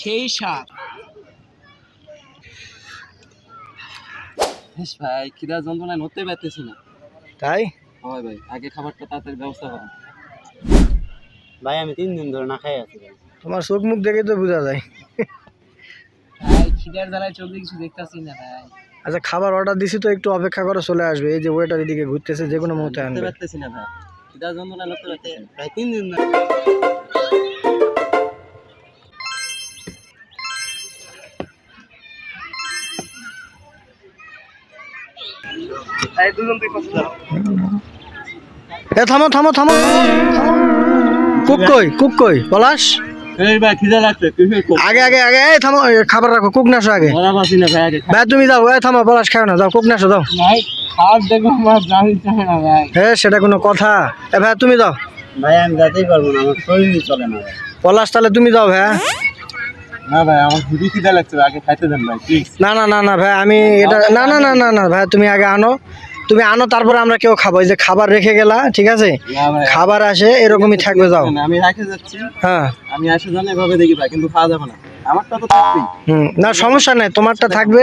সেই বেশ ভাই খিদা যন্ত্রণায় নড়তে পারতেছি না। তাই? হয় ভাই আগে খাবারটা তাড়াতাড়ি ব্যবস্থা করুন। ভাই আমি তিন দিন ধরে না খাই আছি তোমার চোখ মুখ দেখে তো বোঝা যায়। ভাই খিদের জ্বালায় চোখে কিছু দেখতাছি না ভাই। আচ্ছা খাবার অর্ডার দিছি তো একটু অপেক্ষা করে চলে আসবে। এই যে ওয়েটার এদিকে ঘুরতেছে যে কোনো মুহূর্তে আনবে। পারতেছি না ভাই। খিদা যন্ত্রণায় নড়তে পারতেছি না। প্রায় তিন দিন ধরে এ থামো থামো থামো। কুক কই কুক কই পলাশ? আগে আগে আগে এই থামো খাবার রাখো কুক নাসো আগে। ভাই তুমি যাও এই থামো পলাশ খাও না যাও কুক নাসো যাও। ভাই খাওয়ার দেখো আমার জানি চায় না ভাই। হ্যাঁ সেটা কোনো কথা। এ ভাই তুমি যাও। ভাই আমি যেতেই পারব না আমার শরীরই চলে না। পলাশ তাহলে তুমি যাও ভাই। না ভাই আমার খুবই খিদা লাগছে আগে খাইতে দেন ভাই প্লিজ না না না না ভাই আমি এটা না না না না না ভাই তুমি আগে আনো। তুমি আনো তারপরে আমরা কেউ খাব। এই যে খাবার রেখে গেলা ঠিক আছে? খাবার আসে এরকমই থাকবে যাও। আমি রাখে যাচ্ছি। হ্যাঁ। আমি আসে জানি এভাবে দেখি ভাই কিন্তু খাওয়া যাবে না। আমারটা তো থাকবেই। হুম না সমস্যা নাই তোমারটা থাকবে।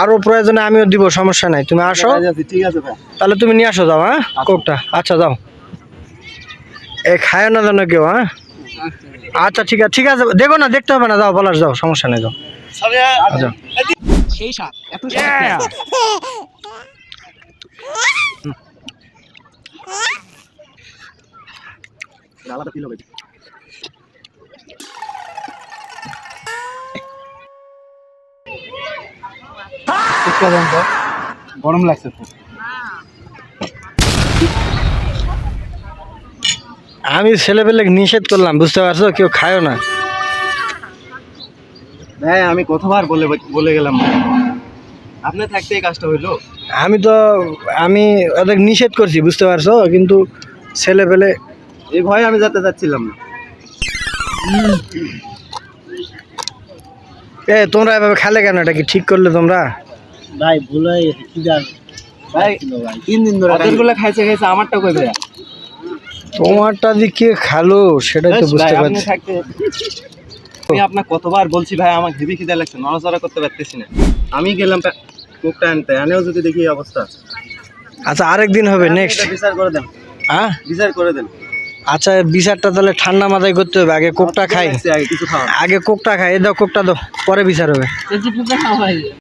আরও প্রয়োজনে আমিও দিব সমস্যা নাই। তুমি আসো। ঠিক আছে ভাই। তাহলে তুমি নিয়ে আসো যাও হ্যাঁ কোকটা। আচ্ছা যাও। এ খায় না যেন কেউ হ্যাঁ? আচ্ছা ঠিক আছে ঠিক আছে। দেখো না দেখতে হবে না যাও পলাশ যাও সমস্যা নেই যাও। আচ্ছা। সেই স্বাদ এত আলাদা ফিল হবে। গরম লাগছে খুব আমি ছেলেপেলে নিষেধ করলাম বুঝতে পারছ? কেউ খায়ও না। ভাই আমি কতবার বলে বলে গেলাম আপনি থাকতে এই কাজটা হইল? আমি তো আমি ওদের নিষেধ করছি বুঝতে পারছ? কিন্তু ছেলে পেলে এই ভয়ে আমি যেতে চাচ্ছিলাম না। এ তোমরা এভাবে খেলে কেন? এটা কি ঠিক করলে তোমরা? ভাই ভুল হয়ে গেছে কি জান? ভাই তিন দিন ধরে খাইছে খাইছে আমারটা কই ভাইয়া? তোমারটা যে কে খালো সেটাই তো বুঝতে পারছি। আমি আপনার কতবার বলছি ভাই আমার হেভি খিদা লাগছে নড়াচড়া করতে পারতেছি না। আমি গেলাম কোকটা আনতে আনেও যদি দেখি এই অবস্থা। আচ্ছা আরেকদিন হবে নেক্সট বিচার করে দেন। হ্যাঁ? বিচার করে দেন। আচ্ছা বিচারটা তাহলে ঠান্ডা মাথায় করতে হবে আগে কোকটা খাই। আগে কোকটা খাই এ দাও কোকটা দাও পরে বিচার হবে।